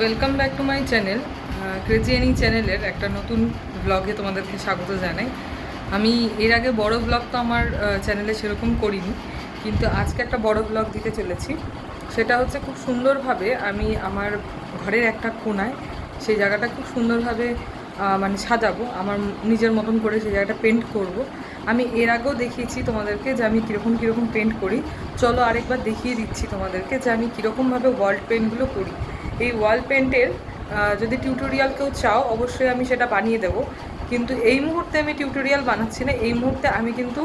Welcome back to my channel crazy Annie চ্যানেলের একটা নতুন ব্লগে তোমাদেরকে স্বাগত জানাই। আমি এর আগে বড় ব্লগ তো আমার চ্যানেলে সেরকম করিনি, কিন্তু আজকে একটা বড় ব্লগ দিতে চলেছি। সেটা হচ্ছে খুব সুন্দরভাবে আমি আমার ঘরের একটা কোনায় সেই জায়গাটা খুব সুন্দরভাবে মানে সাজাবো, আমার নিজের মতন করে সেই জায়গাটা পেন্ট করব। আমি এর আগেও দেখিয়েছি তোমাদেরকে যে আমি কীরকম কীরকম পেন্ট করি। চলো আরেকবার দেখিয়ে দিচ্ছি তোমাদেরকে যে আমি কীরকমভাবে ওয়াল পেন্টগুলো করি। এই ওয়াল পেন্টের যদি টিউটোরিয়াল কেউ চাও, অবশ্যই আমি সেটা বানিয়ে দেবো। কিন্তু এই মুহূর্তে আমি টিউটোরিয়াল বানাচ্ছি না, এই মুহূর্তে আমি কিন্তু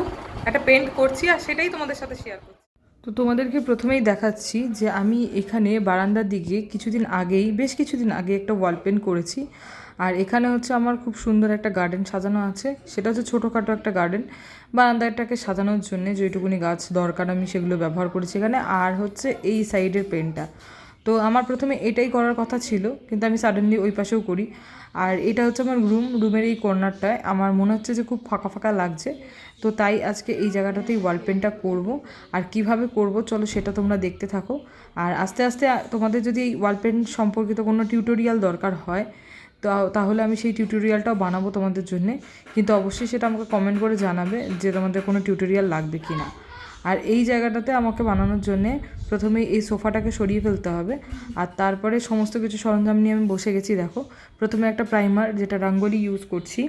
একটা পেন্ট করছি আর সেটাই তোমাদের সাথে শেয়ার করছি। তো তোমাদেরকে প্রথমেই দেখাচ্ছি যে আমি এখানে বারান্দার দিকে কিছুদিন আগেই, বেশ কিছুদিন আগে একটা ওয়াল পেন্ট করেছি। আর এখানে হচ্ছে আমার খুব সুন্দর একটা গার্ডেন সাজানো আছে। সেটা হচ্ছে ছোটোখাটো একটা গার্ডেন বারান্দাটাকে সাজানোর জন্য যেটুকুনি গাছ দরকার, আমি সেগুলো ব্যবহার করেছি এখানে। আর হচ্ছে এই সাইডের পেনটা তো আমার প্রথমে এটাই করার কথা ছিল, কিন্তু আমি সাডেনলি ওই পাশেও করি। আর এটা হচ্ছে আমার রুম রুমের এই কর্নারটায় আমার মনে হচ্ছে যে খুব ফাঁকা ফাঁকা লাগছে। তো তাই আজকে এই জায়গাটাতেই ওয়াল পেন্টটা করব। আর কীভাবে করব চলো সেটা তোমরা দেখতে থাকো। আর আস্তে আস্তে তোমাদের যদি এই ওয়াল পেন্ট সম্পর্কিত কোনো টিউটোরিয়াল দরকার হয়, তো তাহলে আমি সেই টিউটোরিয়ালটাও বানাবো তোমাদের জন্যে। কিন্তু অবশ্যই সেটা আমাকে কমেন্ট করে জানাবে যে তোমাদের কোনো টিউটোরিয়াল লাগবে কি না আর এই জায়গাটাতে আমাকে বানানোর জন্যে প্রথমে এই সোফাটাকে সরিয়ে ফেলতে হবে। আর তারপরে সমস্ত কিছু সরঞ্জাম নিয়ে আমি বসে গেছি, দেখো। প্রথমে একটা প্রাইমার যেটা রাঙ্গোলি ইউজ করছি।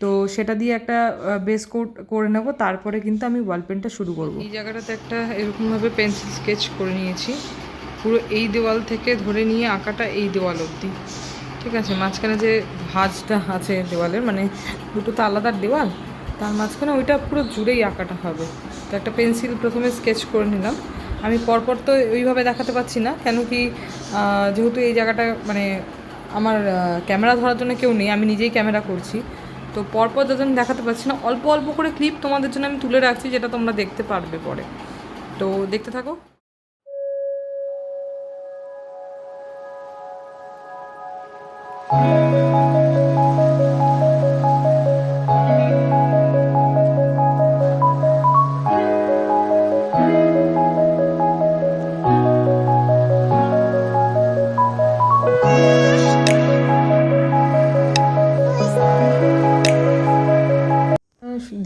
তো সেটা দিয়ে একটা বেস কোট করে নেব, তারপরে কিন্তু আমি ওয়াল পেনটা শুরু করব। এই জায়গাটাতে একটা এরকমভাবে পেন্সিল স্কেচ করে নিয়েছি। পুরো এই দেওয়াল থেকে ধরে নিয়ে আঁকাটা এই দেওয়াল অবধি। ঠিক আছে? মাঝখানে যে ভাঁজটা আছে দেওয়ালের মানে দুটো তো আলাদা দেওয়াল, তার মাঝখানে ওইটা পুরো জুড়েই আঁকাটা হবে। তো একটা পেন্সিল প্রথমে স্কেচ করে নিলাম। আমি পরপর তো ওইভাবে দেখাতে পাচ্ছি না কেন কি যেহেতু এই জায়গাটা মানে আমার ক্যামেরা ধরার জন্য কেউ নেই আমি নিজেই ক্যামেরা করছি। তো পরপর যখন দেখাতে পারছি না অল্প অল্প করে ক্লিপ তোমাদের জন্য আমি তুলে রাখছি যেটা তোমরা দেখতে পারবে পরে। তো দেখতে থাকো। আহ,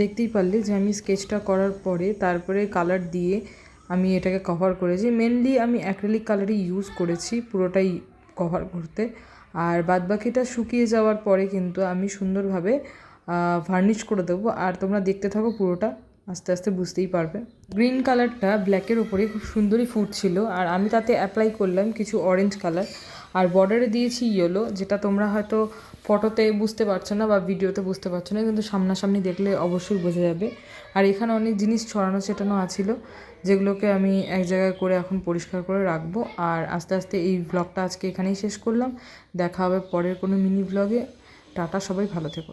দেখতেই পারলে যে আমি স্কেচটা করার পরে তারপরে কালার দিয়ে আমি এটাকে কভার করেছি। মেনলি আমি অ্যাক্রেলিক কালারই ইউজ করেছি পুরোটাই কভার করতে। আর বাদবাকিটা শুকিয়ে যাওয়ার পরে কিন্তু আমি সুন্দরভাবে ভার্নিশ করে দেবো। আর তোমরা দেখতে থাকো পুরোটা, আস্তে আস্তে বুঝতেই পারবে। গ্রিন কালারটা ব্ল্যাকের ওপরে খুব সুন্দরই ফুটছিল। আর আমি তাতে অ্যাপ্লাই করলাম কিছু অরেঞ্জ কালার আর বর্ডারে দিয়েছি ইয়েলো যেটা তোমরা হয়তো ফটোতে বুঝতে পারছ না বা ভিডিওতে বুঝতে পারছ না, কিন্তু সামনাসামনি দেখলে অবশ্যই বোঝা যাবে। আর এখানে অনেক জিনিস ছড়ানো ছেটানো আছিল, যেগুলোকে আমি এক জায়গায় করে এখন পরিষ্কার করে রাখব। আর আস্তে আস্তে এই ব্লগটা আজকে এখানেই শেষ করলাম। দেখা হবে পরের কোনো মিনি ব্লগে টাটা, সবাই ভালো থেকো।